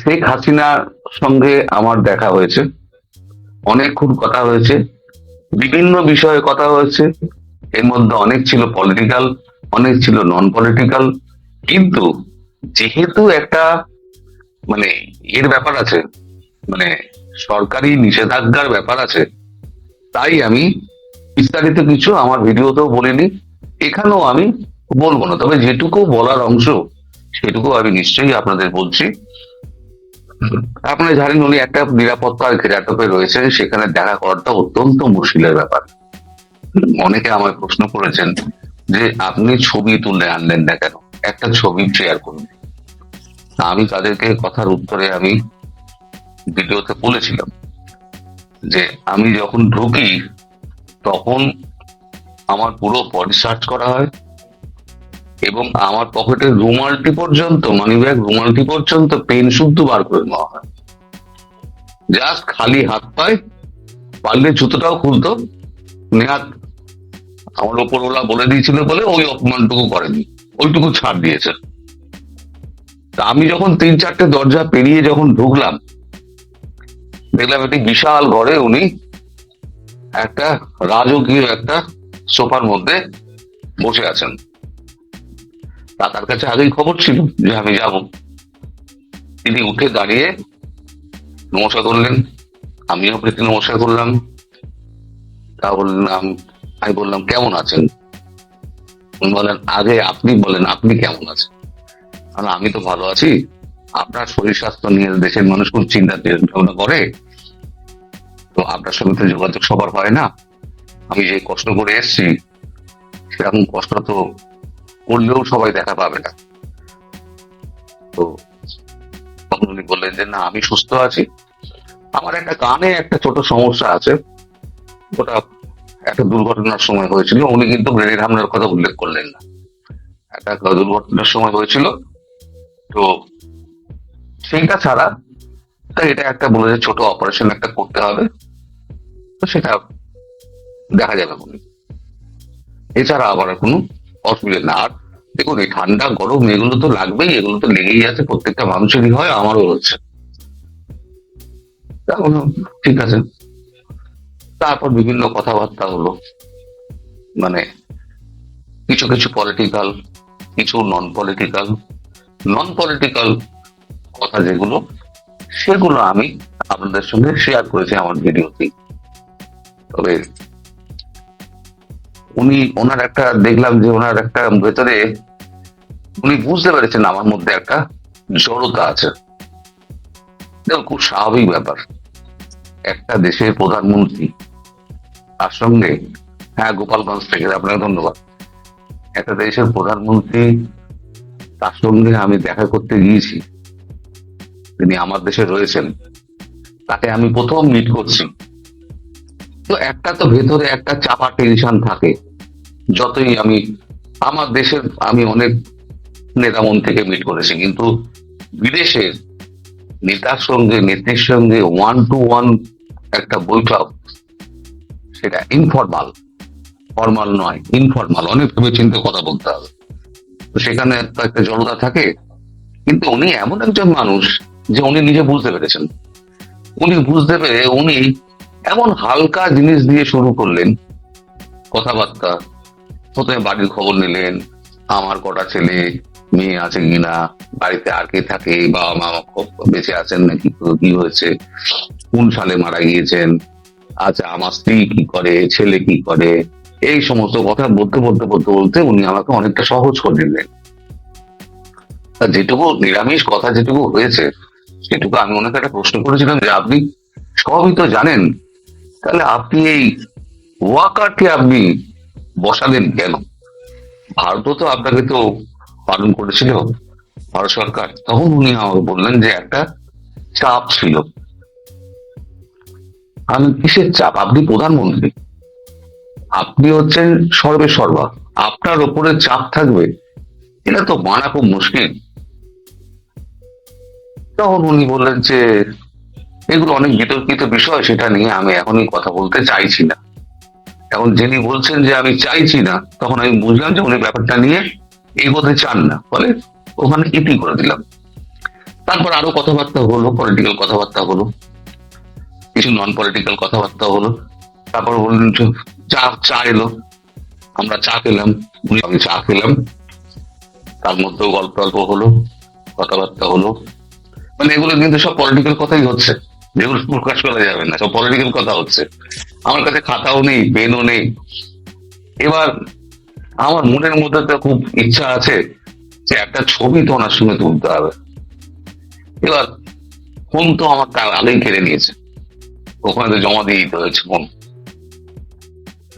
শেখ হাসিনার সঙ্গে আমার দেখা হয়েছে। অনেকক্ষণ কথা হয়েছে, বিভিন্ন বিষয়ে কথা হয়েছে। এর মধ্যে অনেক ছিল পলিটিক্যাল অনেক ছিল নন পলিটিক্যাল কিন্তু যেহেতু একটা মানে এর ব্যাপার আছে মানে সরকারি নিষেধাজ্ঞার ব্যাপার আছে, তাই আমি বিস্তারিত কিছু আমার ভিডিওতেও বলিনি। এখানেও আমি বলব না, তবে যেটুকু বলার অংশ, সেটুকু আমি নিশ্চয়ই আপনাদের বলছি। আপনারা জানেন উনি একটা নিরাপত্তার ঘেরাটোপে রয়েছেন, সেখানে দেখা করাটা অত্যন্ত মুশকিলের ব্যাপার। অনেকে আমায় প্রশ্ন করেছেন যে আপনি ছবি তুলে আনলেন না কেন? একটা ছবি শেয়ার করুন। আমি তাদেরকে কথার উত্তরে আমি ভিডিওতে বলেছিলাম যে আমি যখন ঢুকি, তখন আমার পুরো বডি সার্চ করা হয় এবং আমার পকেটের রুমালটি পর্যন্ত মানি ব্যাগ রুমালটি পর্যন্ত পেন শুদ্ধ বার করে নেওয়া হয়। জাস্ট খালি হাত পায় পারলে জুতোটাও খুলতো। নেহাত আমার ওপরওয়ালা বলে দিয়েছিল বলে ওই অপমানটুকু করেনি। ওইটুকু ছাড় দিয়েছে। তা আমি যখন তিন চারটে দরজা পেরিয়ে যখন ঢুকলাম, দেখলাম একটি বিশাল ঘরে উনি একটা রাজকীয় একটা সোফার মধ্যে বসে আছেন। তা তার কাছে আগেই খবর ছিল যে আমি যাব। তিনি উঠে দাঁড়িয়ে নমস্কার করলেন। আমিও প্রীতি নমস্কার করলাম। তা বললাম, আমি বললাম, কেমন আছেন? বলেন আগে আপনি বলেন, আপনি কেমন আছেন? আমি তো ভালো আছি। আপনার শরীর স্বাস্থ্য নিয়ে দেশের মানুষ খুব চিন্তা ভাবনা করে। তো আপনার সঙ্গে তো যোগাযোগ সবার হয় না। আমি যে কষ্ট করে এসেছি, সেরকম কষ্ট তো করলেও সবাই দেখা পাবে না। তো তখন উনি বললেন যে, না, আমি সুস্থ আছি। আমার একটা কানে একটা ছোট সমস্যা আছে। ওটা একটা দুর্ঘটনার সময় হয়েছিল। উনি কিন্তু গ্রেনেড হামলার কথা উল্লেখ করলেন না। একটা দুর্ঘটনার সময় হয়েছিল। তো সেইটা ছাড়া তা এটা একটা বলে যে ছোট অপারেশন একটা করতে হবে। তো সেটা দেখা যাবে এছাড়া আবার কোনো অসুবিধা না। আর দেখুন, এই ঠান্ডা, গরম, এগুলো তো লাগবেই, এগুলো তো লেগেই আছে, প্রত্যেকটা মানুষেরই হয়, আমারও হচ্ছে। ঠিক আছে। তারপর বিভিন্ন কথাবার্তা হলো। মানে কিছু কিছু পলিটিক্যাল কিছু নন পলিটিক্যাল নন পলিটিক্যাল কথা যেগুলো, সেগুলো আমি আপনাদের সঙ্গে শেয়ার করেছি আমার ভিডিওতে তবে উনি ওনার একটা দেখলাম যে ওনার একটা ভেতরে, উনি বুঝতে পেরেছেন আমার মধ্যে একটা জড়তা আছে। খুব স্বাভাবিক ব্যাপার। একটা দেশের প্রধানমন্ত্রী, তার সঙ্গে হ্যাঁ গোপালগঞ্জ থেকে আপনাকে ধন্যবাদ। একটা দেশের প্রধানমন্ত্রী, তার সঙ্গে আমি দেখা করতে গিয়েছি। তিনি আমার দেশে রয়েছেন। তাকে আমি প্রথম মিট করছি। তো একটা তো ভেতরে একটা চাপা টেনশন থাকে। যতই আমি, আমার দেশের, আমি অনেক নেতা মন্ত্রীকে মিট করেছি, কিন্তু বিদেশের নেতার সঙ্গে, নেত্রীর সঙ্গে ওয়ান টু ওয়ান একটা বৈঠক, সেটা ইনফরমাল ফর্মাল নয় ইনফরমাল অনেক ভেবে চিন্তে কথা বলতে হবে। তো সেখানে একটা জড়তা থাকে, কিন্তু উনি এমন একজন মানুষ যে উনি নিজে বুঝতে পেরেছেন। উনি বুঝতে পেরে উনি এমন হালকা জিনিস দিয়ে শুরু করলেন, কথাবার্তা, প্রথমে বাড়ির খবর নিলেন, আমার কটা ছেলে, মেয়ে আছে কিনা, বাড়িতে আর কে থাকে, বাবা মা বেঁচে আছেন নাকি, কি হয়েছে, কোন সালে মারা গিয়েছেন আচ্ছা আমার স্ত্রী কি করে, ছেলে কি করে, এই সমস্ত কথা বলতে বলতে বলতে বলতে উনি আমাকে অনেকটা সহজ করে দিলেন। যেটুকু নিরামিষ কথা যেটুকু হয়েছে, সেটুকু আমি ওনাকে একটা প্রশ্ন করেছিলাম যে, আপনি সবই তো জানেন তাহলে আপনি এই ওয়াকারকে আপনি বসালেন কেন? ভারতও তো আপনাকে তো পালন করেছিল, ভারত সরকার। তখন উনি আমাকে বললেন যে একটা চাপ ছিল। আমি কিসের চাপ? আপনি প্রধানমন্ত্রী। আপনি হচ্ছেন সর্বে সর্বা। আপনার ওপরে চাপ থাকবে, এটা তো মানা খুব মুশকিল। তখন উনি বললেন যে এগুলো অনেক বিতর্কিত বিষয়, সেটা নিয়ে আমি এখনই কথা বলতে চাইছি না। এখন যিনি বলছেন যে আমি চাইছি না, তখন আমি বুঝলাম যে উনি ব্যাপারটা নিয়ে এগোতে চান না। ফলে ওখানে ইতি করে দিলাম। তারপর আরও কথাবার্তা হলো পলিটিক্যাল কথাবার্তা হলো, কিছু নন পলিটিক্যাল কথাবার্তা হলো। তারপর বললেন চা চা এলো। আমরা চা খেলাম আমি চা খেলাম। তার মধ্যেও গল্প টল্প হলো, কথাবার্তা হলো। মানে এগুলো কিন্তু সব পলিটিক্যাল কথাই হচ্ছে। যেগুলো প্রকাশ করা যাবে না, সব পলিটিক্যাল কথা হচ্ছে। আমার কাছে খাতাও নেই, পেনও নেই। এবার আমার মনের মধ্যে তো খুব ইচ্ছা আছে যে একটা ছবি তো ওনার সঙ্গে তুলতে হবে। এবার ফোন তো আমার তার আগেই কেড়ে নিয়েছে। ওখানে তো জমা দিয়ে দিতে হয়েছে ফোন।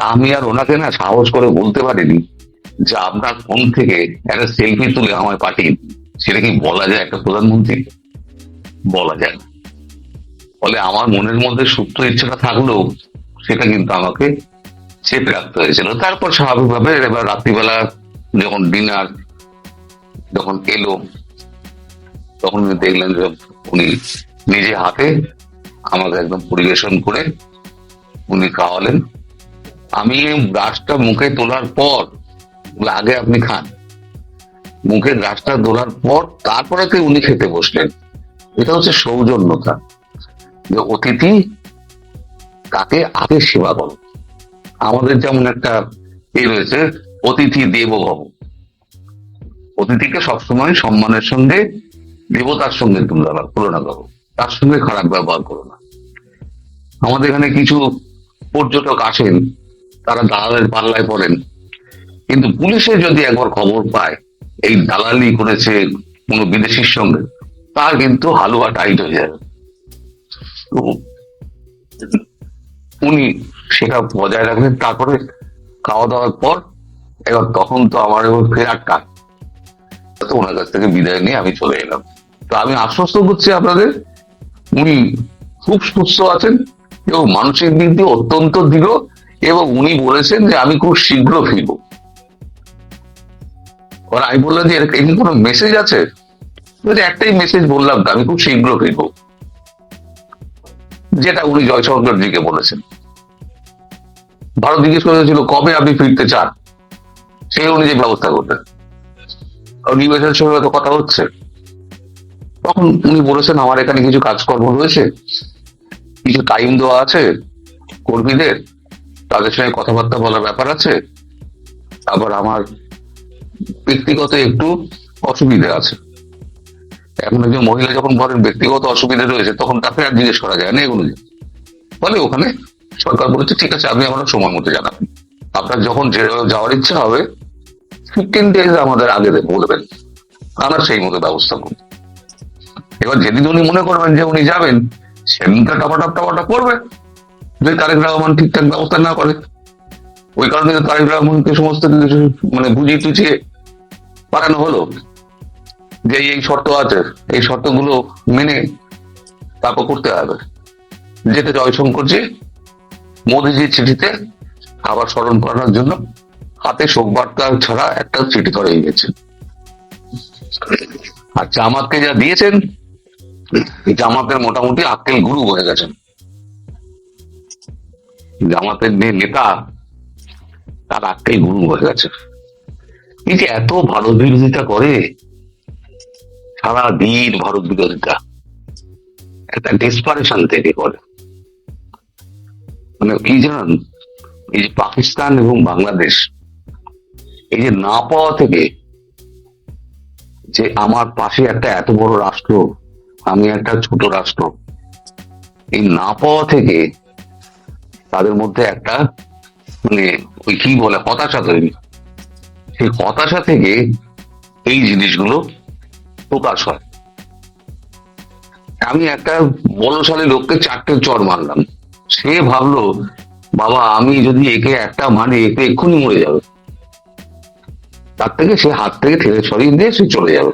আমি আর ওনাকে না সাহস করে বলতে পারিনি যে আপনার ফোন থেকে একটা সেলফি তুলে আমায় পাঠিয়ে সেটা কি বলা যায় একটা প্রধানমন্ত্রী? বলা যায় না। ফলে আমার মনের মধ্যে সুপ্ত ইচ্ছাটা থাকলেও সেটা কিন্তু আমাকে চেপে রাখতে হয়েছিল। তারপর স্বাভাবিকভাবে এবার রাত্রিবেলা যখন ডিনার যখন এলো, তখন দেখলেন যে উনি নিজে হাতে আমাকে একদম পরিবেশন করে উনি খাওয়ালেন। আমি গ্রাসটা মুখে তোলার পর আগে আপনি খান। মুখে গ্রাসটা তোলার পর তারপরে উনি খেতে বসলেন। এটা হচ্ছে সৌজন্যতা। যে অতিথি তাকে আগে সেবা করো। আমাদের যেমন একটা এ রয়েছে, অতিথি দেব ভব অতিথিকে সবসময় সম্মানের সঙ্গে, দেবতার সঙ্গে তুলনা তুলনা করো। তার সঙ্গে খারাপ ব্যবহার করো না। আমাদের এখানে কিছু পর্যটক আসেন, তারা দালালের পাল্লায় পড়েন। কিন্তু পুলিশে যদি একবার খবর পায়, এই দালালি করেছে কোনো বিদেশির সঙ্গে, তার কিন্তু হালুয়া টাইট হয়ে যাবে। উনি সেটা বজায় রাখলেন তারপরে খাওয়া দাওয়ার পর, এবার তখন তো আমার এবার ফেরার টান তো ওনার কাছ থেকে বিদায় নিয়ে আমি চলে এলাম। তো আমি আশ্বস্ত করছি আপনাদের, উনি খুব সুস্থ আছেন এবং মানসিক দিক দিয়ে অত্যন্ত দৃঢ় এবং উনি বলেছেন যে আমি খুব শীঘ্র ফিরব। আমি বললাম যে, এর কোনো মেসেজ আছে? একটাই মেসেজ বললাম আমি খুব শীঘ্র ফিরব। যেটা উনি জয়শঙ্করজিকে বলেছেন। ভারত জিজ্ঞেস করেছিল, কবে আপনি ফিরতে চান? সেই অনুযায়ী ব্যবস্থা করতেন আর নির্বাচনের সঙ্গে তো কথা হচ্ছে। তখন উনি বলেছেন, আমার এখানে কিছু কাজকর্ম রয়েছে। কিছু টাইম দেওয়া আছে। কর্মীদের, তাদের সঙ্গে কথাবার্তা বলার ব্যাপার আছে। আবার আমার ব্যক্তিগত একটু অসুবিধা আছে। এখন একজন মহিলা যখন বলেন ব্যক্তিগত অসুবিধা রয়েছে, তখন তাকে আর জিজ্ঞেস করা যায় না এগুলো ফলে ওখানে সরকার বলেছে, ঠিক আছে, আপনি আমার সময় মতো জানাবেন আপনার যখন যাওয়ার ইচ্ছা হবে ফিফটিন ডেজ আমাদের আগে বলবেন আমরা সেই মতো ব্যবস্থা করব। এবার যেদিন উনি মনে করবেন যে উনি যাবেন, সেদিনটা টাপাটাপ টাপাটা করবে যদি তারেক রহমান ঠিকঠাক ব্যবস্থা না করে। ওই কারণে তারেক রহমানকে সমস্ত কিছু মানে বুঝিয়ে টুচিয়ে পাঠানো হলো। যে এই শর্ত আছে, এই শর্তগুলো মেনে তারপর করতে হবে। যেটা জয়শঙ্করজি মোদীজির চিঠিতে আবার স্মরণ করানোর জন্য হাতে শোক বার্তা ছাড়া একটা চিঠি ধরে গেছে আর জামাতকে যা দিয়েছেন জামাতের মোটামুটি আক্কেল গুরু হয়ে গেছেন। জামাতের যে নেতা, তার আক্কেল গুরু হয়ে গেছে। এই যে এত ভারত বিরোধিতা করে সারা দিন ভারত বিরোধিতা একটা ডেসপারেশন থেকে করে মানে কি জানেন? এই যে পাকিস্তান এবং বাংলাদেশ, এই যে না পাওয়া থেকে যে আমার পাশে একটা এত বড় রাষ্ট্র, আমি একটা ছোট রাষ্ট্র, এই না পাওয়া থেকে তাদের মধ্যে একটা মানে ওই কি বলে হতাশা তৈরি। সেই হতাশা থেকে এই জিনিসগুলো প্রকাশ হয়। আমি একটা বলশালী লোককে চারটে চর মারলাম। সে ভাবলো, বাবা, আমি যদি একে একটা মারি একে এক্ষুনি মরে যাবে। তার থেকে সে হাত থেকে ঠেলে সরিয়ে দিয়ে সে চলে যাবে।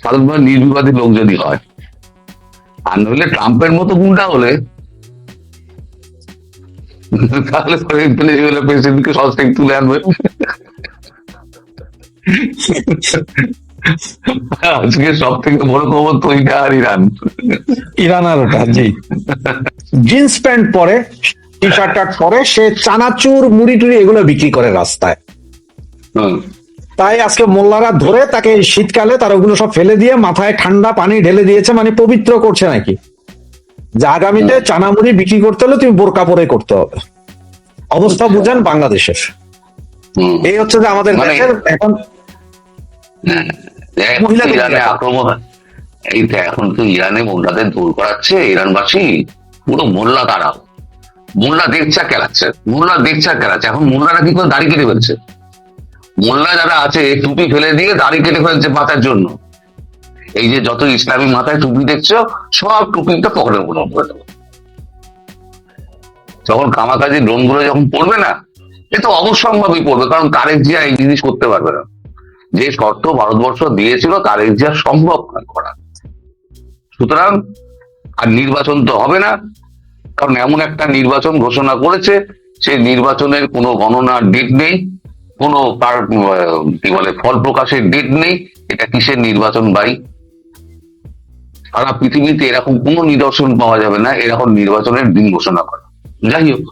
সাধারণভাবে নির্বিবাদী লোক যদি হয়। আর নইলে ট্রাম্পের মতো গুন্ডা হলে তাহলে প্রেসিডেন্টকে সস থেকে তুলে আনবে। আজকে সব থেকে বড় খবর তো ওইটা আর ইরান। ইরান আর ওটা জি। জিন্স প্যান্ট পরে টি শার্ট টার্ট পরে সে চানাচুর মুড়ি টুড়ি এগুলো বিক্রি করে রাস্তায়। তাই আজকে মোল্লারা ধরে তাকে শীতকালে তার ওগুলো সব ফেলে দিয়ে মাথায় ঠান্ডা পানি ঢেলে দিয়েছে মানে পবিত্র করছে নাকি? যে আগামীতে চানামুড়ি বিক্রি করতে হলে তুমি বোরকা পরে করতে হবে। অবস্থা বুঝেন বাংলাদেশের। এই হচ্ছে যে আমাদের মানে- দেশের এখন তো ইরানে আক্রমণ এই তো এখন তো ইরানে মোল্লাদের দূর করাচ্ছে ইরানবাসী পুরো মোল্লা মোল্লা দেখছা খেলাচ্ছে মোল্লা দেখছা খেলাচ্ছে এখন মোল্লারা কি করে দাড়ি কেটে ফেলছে? মোল্লা যারা আছে টুপি ফেলে দিয়ে দাড়ি কেটে ফেলছে মাথার জন্য। এই যে যত ইসলামী মাথায় টুপি দেখছ সব টুপিটা পকেটের মতো করে দেবো। যখন কামাকাজি ড্রোনগুলো যখন পড়বে না এ তো অবশ্যম্ভাবী পড়বে কারণ তারেক জিয়া এই জিনিস করতে পারবে না। যে শর্ত ভারতবর্ষ দিয়েছিল তার যা সম্ভব করা। সুতরাং আর নির্বাচন তো হবে না, কারণ এমন একটা নির্বাচন ঘোষণা করেছে, সেই নির্বাচনের কোনো গণনার ডেট নেই, কোনো তার কি বলে, ফল প্রকাশের ডেট নেই, এটা কিসের নির্বাচন বাই সারা পৃথিবীতে এরকম কোনো নিদর্শন পাওয়া যাবে না, এরকম নির্বাচনের দিন ঘোষণা করা। যাই হোক,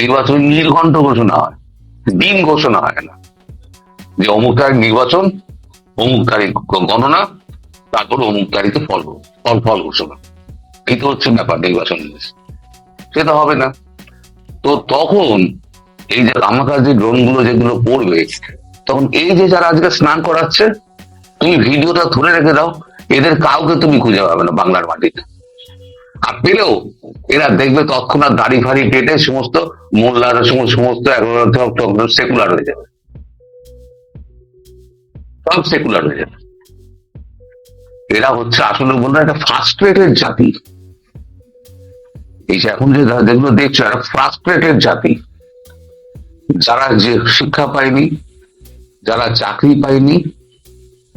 নির্বাচন নির্ঘণ্ট ঘোষণা হয়, দিন ঘোষণা হয় না। যে অমুক তারিখ নির্বাচন অমুক তারিখ গণনা তারপর অমুক তারিখে ফল ফল ফল ঘোষণা এই তো হচ্ছে ব্যাপার নির্বাচন সেটা হবে না তো তখন এই যে আমাকার যে ড্রোনগুলো যেগুলো পড়বে তখন এই যে যারা আজকে স্নান করাচ্ছে তুমি ভিডিওটা ধরে রেখে দাও এদের কাউকে তুমি খুঁজে পাবে না বাংলার মাটিতে আর পেলেও এরা দেখবে তৎক্ষণাৎ দাড়ি ফাড়ি কেটে সমস্ত মোল্লার সমস্ত সেকুলার হয়ে যাবে সব সেকুলার হয়ে যাবে। এরা হচ্ছে আসলে বলতে একটা ফ্রাস্ট্রেটেড জাতি। এই যে এখন যে যেগুলো দেখছ, এরা ফ্রাস্ট্রেটেড জাতি। যারা যে শিক্ষা পায়নি, যারা চাকরি পায়নি,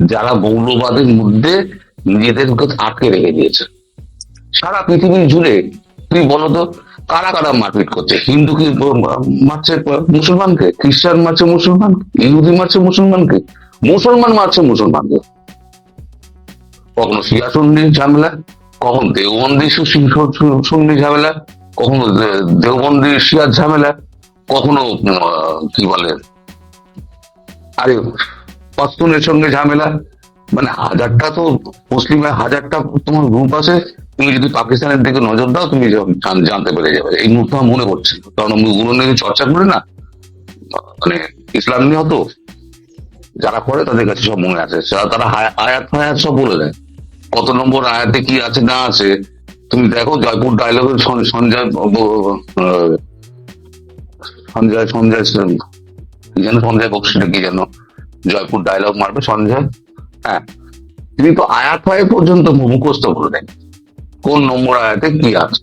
যারা মৌলবাদের মধ্যে নিজেদেরকে আটকে রেখে দিয়েছে। সারা পৃথিবী জুড়ে তুই বলো তো, কারা কারা মারপিট করছে? হিন্দু কি মারছে? মুসলমানকে? খ্রিস্টান মারছে মুসলমানকে? ইহুদি মারছে মুসলমানকে? মুসলমান মারছে মুসলমানকে কখনো শিয়া সুন্নি ঝামেলা, কখন দেওবন্দি সুন্নি ঝামেলা, কখনো দেওবন্দি শিয়ার ঝামেলা, কখনো কি বলে, আরে পস্তুনের সঙ্গে ঝামেলা। মানে হাজারটা তো মুসলিমের হাজারটা তোমার গ্রুপ আছে, তুমি যদি পাকিস্তানের দিকে নজর দাও, তুমি জানতে পেরে যাবে। এই মুহূর্তে মনে পড়ছে কারণ আমি ওগুলো নিয়ে চর্চা করি না। মানে ইসলাম নিয়ে হতো যারা করে তাদের কাছে সব মনে আছে। তারা আয়াত ফায়াত সব বলে দেয়। কত নম্বর আয়াতে কি আছে, না আছে, তুমি দেখো জয়পুর ডায়লগের সঞ্জয় সঞ্জয় সঞ্জয় কি যেন সঞ্জয় বক্সিটা কি যেন জয়পুর ডায়লগ মারবে, সঞ্জয়। হ্যাঁ। তিনি তো আয়াত ফায়াত পর্যন্ত মুখস্থ করে দেন কোন নম্বর আয়াতে কি আছে?